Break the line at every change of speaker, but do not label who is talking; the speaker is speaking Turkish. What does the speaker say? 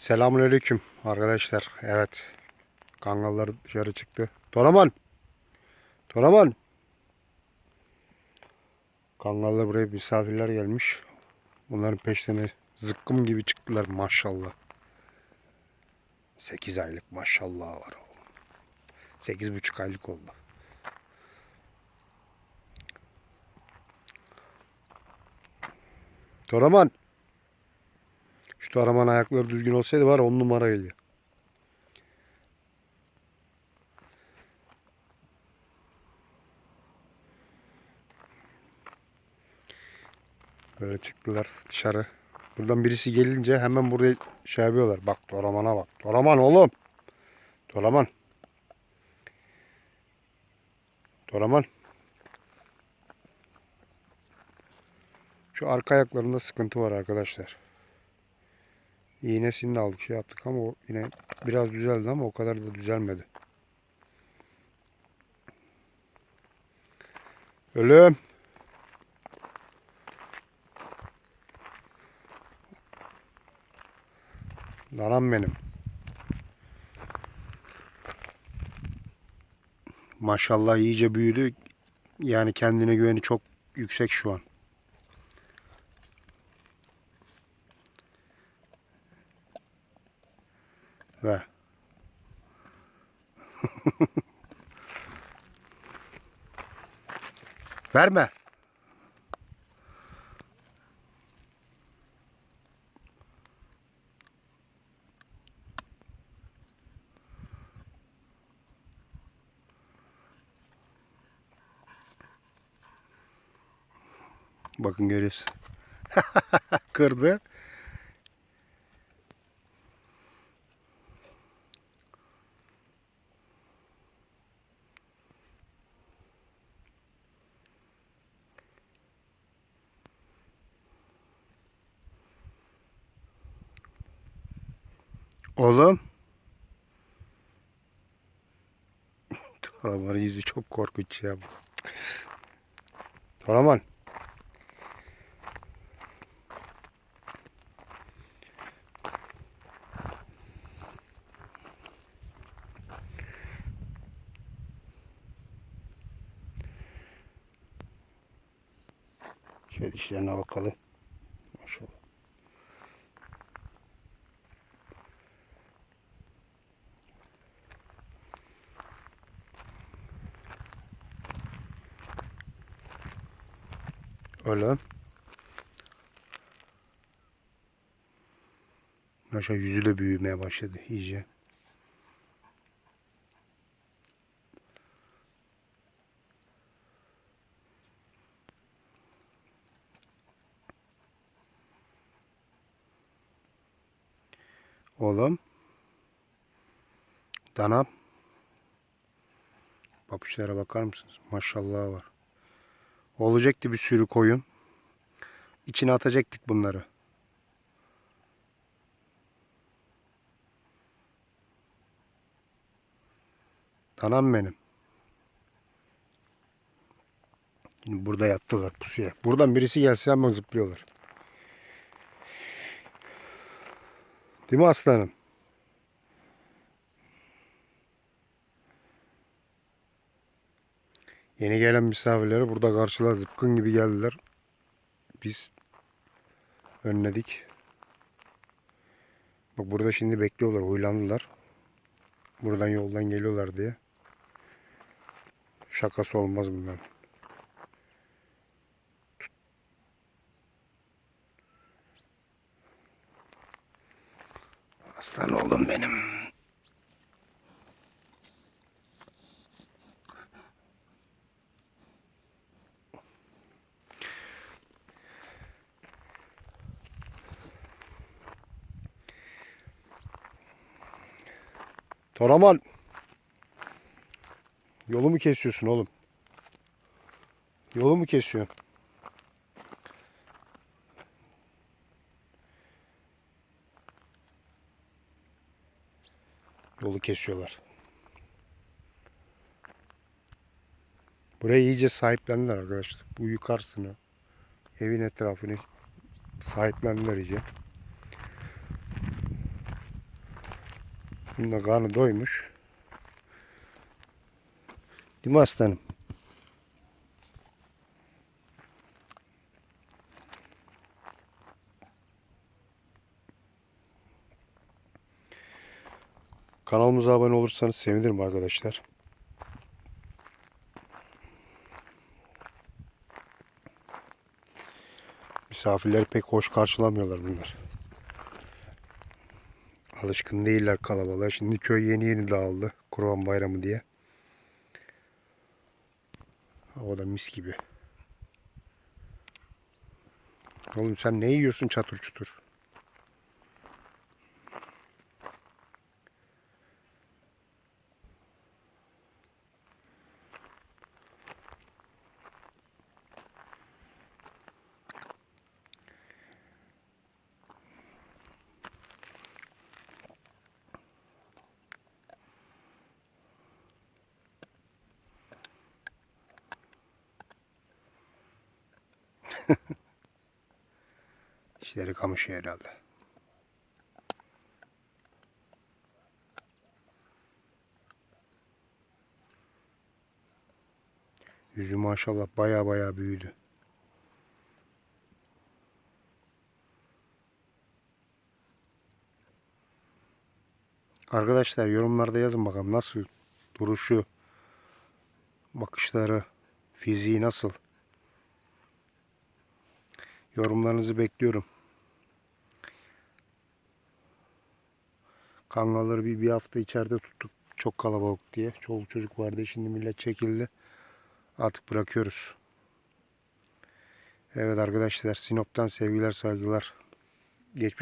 Selamünaleyküm arkadaşlar. Evet. Kangallar dışarı çıktı. Toraman. Toraman. Kangallar buraya misafirler gelmiş. Bunların peşlerine zıkkım gibi çıktılar maşallah. 8 aylık maşallah var. 8,5 aylık oldu. Toraman. Şu Toraman ayakları düzgün olsaydı var 10 numara geliyor. Böyle çıktılar dışarı. Buradan birisi gelince hemen buraya şey yapıyorlar. Bak Toraman'a bak. Toraman oğlum. Toraman. Toraman. Şu arka ayaklarında sıkıntı var arkadaşlar. İğnesini de aldık şey yaptık ama o yine biraz düzeldi ama o kadar da düzelmedi. Ölüm. Danam benim. Maşallah iyice büyüdü. Yani kendine güveni çok yüksek şu an. Ve Verme. Bakın görüyorsun. Kırdı. Oğlum. Toraman'ın yüzü çok korkunç ya. Toraman. Şöyle işlerine bakalım. Öyle. Aşağı yüzü de büyümeye başladı iyice. Oğlum. Danam. Papuçlara bakar mısınız? Maşallah var. Olacaktı bir sürü koyun. İçine atacaktık bunları. Danam benim. Şimdi burada yattılar pusuya. Buradan birisi gelse hemen zıplıyorlar. Değil mi aslanım? Yeni gelen misafirleri burada karşılar zıpkın gibi geldiler. Biz önledik. Bak burada şimdi bekliyorlar, huylandılar. Buradan yoldan geliyorlar diye. Şakası olmaz bunların. Aslan oğlum benim. Toraman. Yolu mu kesiyorsun oğlum? Yolu mu kesiyorsun? Yolu kesiyorlar. Burayı iyice sahiplendiler arkadaşlar. Bu yukarısını, evin etrafını sahiplendiler iyice. Bunun da karnı doymuş. Değil mi aslanım? Kanalımıza abone olursanız sevinirim arkadaşlar. Misafirleri pek hoş karşılamıyorlar bunlar. Alışkın değiller kalabalığa. Şimdi köy yeni yeni dağıldı. Kurban bayramı diye. Hava da mis gibi. Oğlum sen ne yiyorsun çatır çutur? İşleri kamışıyor herhalde. Yüzü maşallah baya baya büyüdü. Arkadaşlar yorumlarda yazın bakalım nasıl duruşu, bakışları, fiziği nasıl? Yorumlarınızı bekliyorum. Kangalları bir, bir hafta içeride tuttuk. Çok kalabalık diye. Çoluk çocuk vardı. Şimdi millet çekildi. Artık bırakıyoruz. Evet arkadaşlar Sinop'tan sevgiler saygılar. Geçmiş